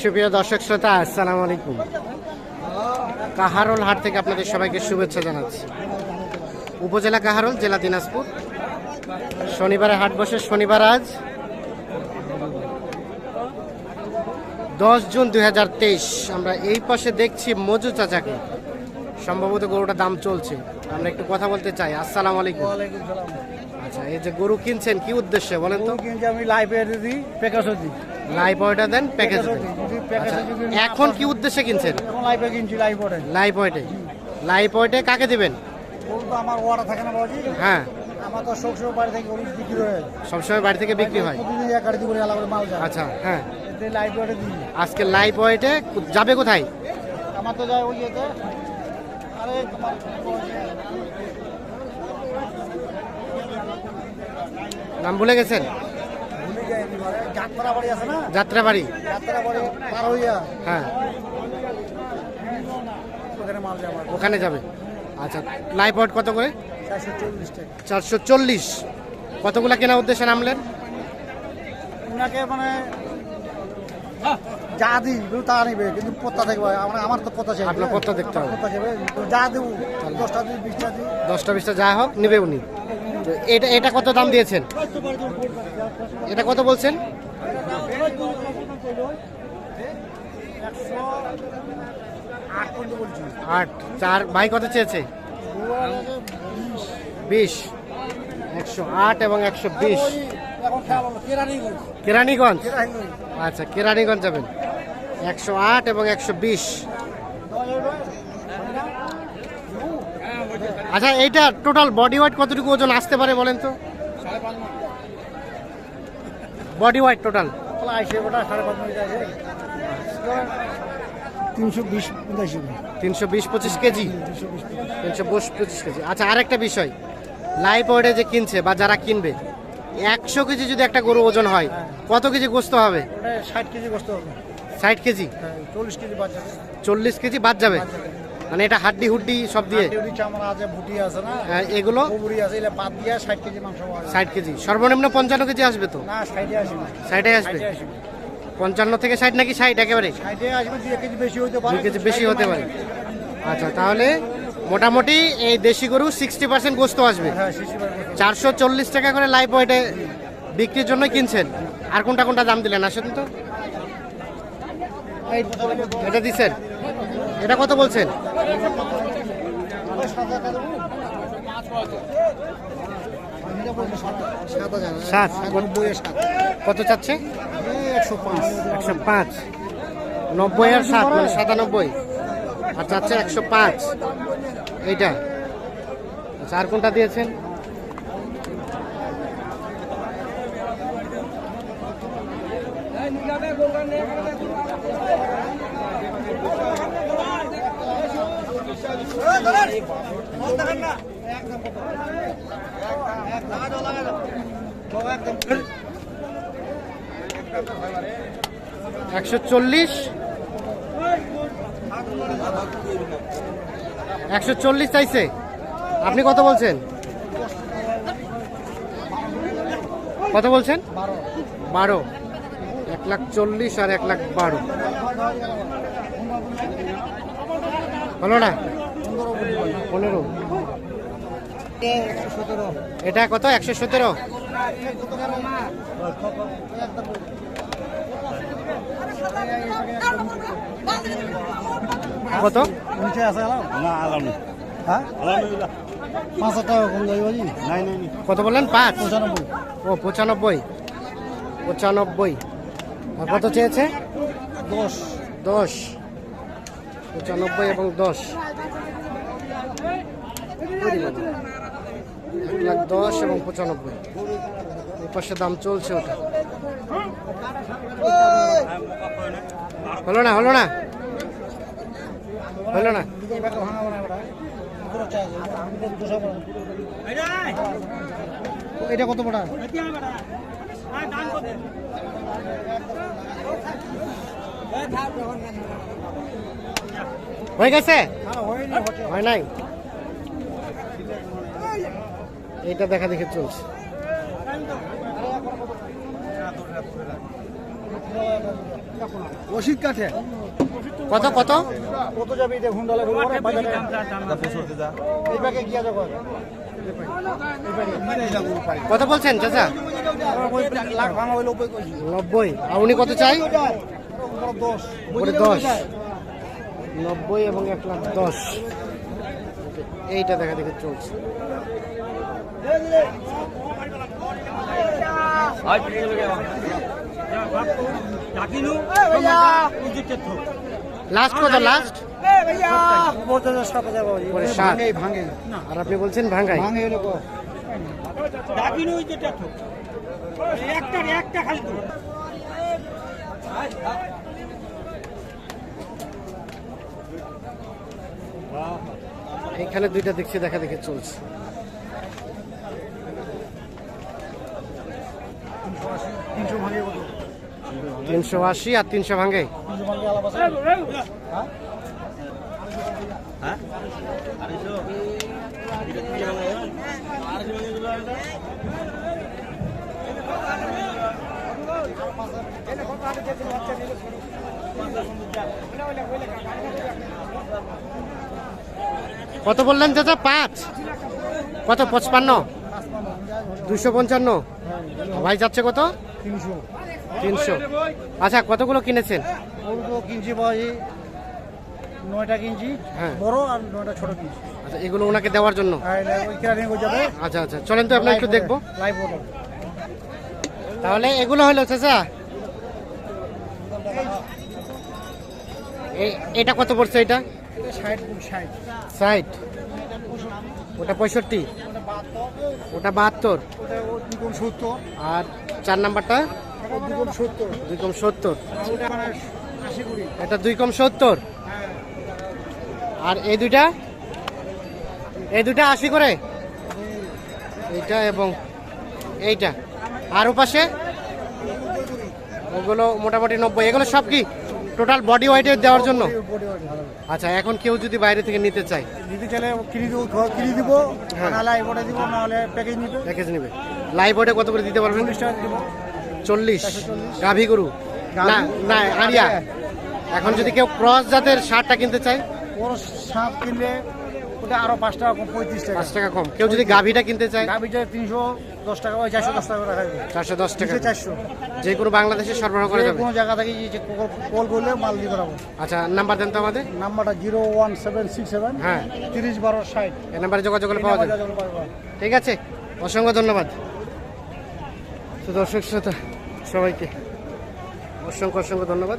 সুপ্রিয় দর্শক শ্রোতা, আসসালামু আলাইকুম। কাহারোল হাট থেকে আপনাদের সবাইকে শুভেচ্ছা জানাচ্ছি। উপজেলা কাহারোল, জেলা দিনাজপুর। শনিবারে হাট বসে, শনিবার আজ। দশ জুন দুই হাজার তেইশ, আমরা এই পাশে দেখছি মজু চাচাকে। সম্ভবত গরুটার দাম চলছে। আমরা একটু কথা বলতে চাই। আসসালামু আলাইকুম। এই যে গরু কিনছেন কি উদ্দেশ্যে বলেন তো? গরু কিনছি আমি লাইফে দিই প্যাকেজও দিই লাইভ অর্ডার দেন। প্যাকেজ আচ্ছা, এখন কি উদ্দেশ্যে কিনছেন? এখন লাইফে কিনছি লাইফ অর্ডার লাইভ ওয়েটে লাইভ ওয়েটে কাকে দিবেন? গরু তো আমার ওয়াটা থাকে না বাবাজি। হ্যাঁ। আমার তো সব সময় বাড়ি থেকে গরু বিক্রি হয়ে। যায় সবসময় বাড়ি থেকে বিক্রি হয়? প্রতিদিন এক গাড়ি করে আলাদা মাল যায়। আচ্ছা হ্যাঁ। লাইফ অর্ডার দিই। আজকে লাইভ ওয়েটে যাবে কোথায়? আমার তো যায় ওই আরে তোমার নাম ভুলে গেছেন? যাত্রা বাড়ি হ্যাঁ। ওখানে যাবে। আচ্ছা লাইভ ওয়েট কত করে? চারশো চল্লিশ কতগুলা কেনা উদ্দেশ্যে নামলেন? ওনাকে মানে যা দিই তা নিবে কিন্তু পত্তা আমার আমার তো পত্তা চাই। আপনার পত্তা দেখতে হবে। যা দেবো দশটা দিই বিশটা দিই। দশটা বিশটা যা হোক নেবে উনি। এটা এটা কত দাম দিয়েছেন? এটা কত বলছেন? আট। চার, ভাই কত চেয়েছে? বিশ। একশো আট এবং একশো বিশ। কেরানীগঞ্জ? আচ্ছা কেরানীগঞ্জ যাবেন। একশো আট এবং একশো বিশ। আচ্ছা এইটা টোটাল বডি ওয়েট কতটুকু ওজন আসতে পারে বলেন তো? বডি ওয়েট টোটাল তিনশো বিশ পঁচাশি কেজি? তিনশো বিশ পঁচিশ কেজি। আচ্ছা আরেকটা বিষয়। লাইভ ওয়েটে যে কিনছে বা যারা কিনবে একশো কেজি যদি একটা গরু ওজন হয় কত কেজি গোস্ত হবে? ষাট কেজি বসতে হবে। ষাট কেজি? হ্যাঁ, চল্লিশ কেজি বাচ্চা চল্লিশ কেজি বাদ যাবে। মানে এটা হাড্ডি হুড্ডি সব দিয়ে? চামড়া আছে ভুটি আছে না? হ্যাঁ, এগুলো? আছে বাদ দিয়ে কেজি মাংস ষাট কেজি। সর্বনিম্ন পঞ্চান্ন কেজি আসবে তো? না ষাটে আসবে আসবে? পঞ্চান্ন থেকে ষাট নাকি ষাট একেবারে? দুই কেজি বেশি হতে পারে। আচ্ছা তাহলে মোটামুটি এই দেশি গরু সিক্সটি পার্সেন্ট গোস্ত আসবে। হ্যাঁ। চারশো চল্লিশ টাকা করে লাইভ ওয়েটে বিক্রির জন্য কিনছেন। আর কোনটা কোনটা দাম দিলেন? আসেন তো। এটা দিচ্ছেন এটা কত বলছেন? সাত। কত চাচ্ছে? একশো পাঁচ। নব্বই আর সাত মানে সাতানব্বই। আর চাচ্ছে একশো পাঁচ। এইটা। আচ্ছা আর কোনটা দিয়েছেন? একশো চল্লিশ। একশো চল্লিশ চাইছে। আপনি কত বলছেন? কত বলছেন? বারো। এক লাখ চল্লিশ আর এক লাখ বারো। হলো না? পনেরো। এটা কত? একশো সতেরো? কত? হ্যাঁ। কত বললেন? পাঁচ? পঁচানব্বই ও পঁচানব্বই। পঁচানব্বই। আর কত চেয়েছে? দশ। দশ। পঁচানব্বই এবং দশ। এক লাখ দশ এবং পঁচানব্বই। এই দাম চলছে ওটা। হলো না হলো না? হলো না? এটা কত বড়? হয়ে গেছে? হ্যাঁ নাই? এইটা দেখা দেখে চলছে। ওষুধ কাঠে। কত কত? কত যাবে এটা কয় কত বলছেন চাচা? নব্বই। আর উনি কত চাই? দশ দশ। নব্বই এবং এক লাখ দশ। এইটা দেখা দেখে চলছে। লাস্ট কত আর আপনি বলছেন ভাঙ্গাই কয় এখানে দুইটা দেখছি দেখা দেখে চলছে। তিনশো ভাঙে আশি আর তিনশো ভাঙ্গে তিনশো ভাঙে আলাপ আছে হ্যাঁ কত বললেন চাচা? পাঁচ। কত? পঁচপান্ন। দুশো পঞ্চান্ন। ভাই যাচ্ছে কত? তিনশো। তিনশো। আচ্ছা কতগুলো কিনেছেন? ওগুলো কিনছি ভাই নয়টা কিনছি হ্যাঁ। বড় আর নয়টা ছোট কিনছি। আচ্ছা এগুলো ওনাকে দেওয়ার জন্য? হয়ে আচ্ছা আচ্ছা চলেন তো আপনার একটু দেখব। তাহলে এগুলো হলো চাচা। এটা কত পড়ছে এটা? ষাট ওটা পঁয়ষট্টি? ওটা বাহাত্তর? আর চার নাম্বারটা? দুই কম সত্তর। এটা দুই কম সত্তর? হ্যাঁ। আর এই দুইটা? এই দুইটা আশি করে? এইটা এবং এইটা। আর ওপাশে? ওগুলো মোটামুটি নব্বই। এগুলো সব কি? টোটাল বডি ওয়েটে দেওয়ার জন্য? বডি আচ্ছা এখন কেউ যদি বাইরে থেকে নিতে চায়? নিতে চাইলে কিনে দিব কিনে দিব হ্যাঁ। বডি আইবটা দিব নাহলে প্যাকেজ নিবে। প্যাকেজ নিবে। লাইভ বডি কত করে দিতে পারবেন? চল্লিশ টাকা দিব। চল্লিশ। গাভী গরু? না না আরিয়া। এখন যদি কেউ ক্রস জাতের শার্টটা কিনতে চায়? ক্রস শার্ট কিনলে ওটা আরও পাঁচ টাকা কম পঁয়ত্রিশ টাকা। পাঁচ টাকা কম। কেউ যদি গাভীটা কিনতে চায়? গাভিটা তিনশো দশ টাকা ওই চারশো দশ টাকা রাখা চারশো দশ টাকা। চারশো। যে কোনো বাংলাদেশে সরবরাহ করে কোনো জায়গা থেকে যে কল করলে মাল দিতে পারব আচ্ছা নাম্বার দেন তো আমাদের। নাম্বারটা zero one seven six seven হ্যাঁ। তিরিশ বারো ষাট। এই নাম্বারে যোগাযোগ করলে পাওয়া যাবে। ঠিক আছে অসংখ্য ধন্যবাদ। তো দর্শক শ্রোতা সবাইকে অসংখ্য অসংখ্য ধন্যবাদ।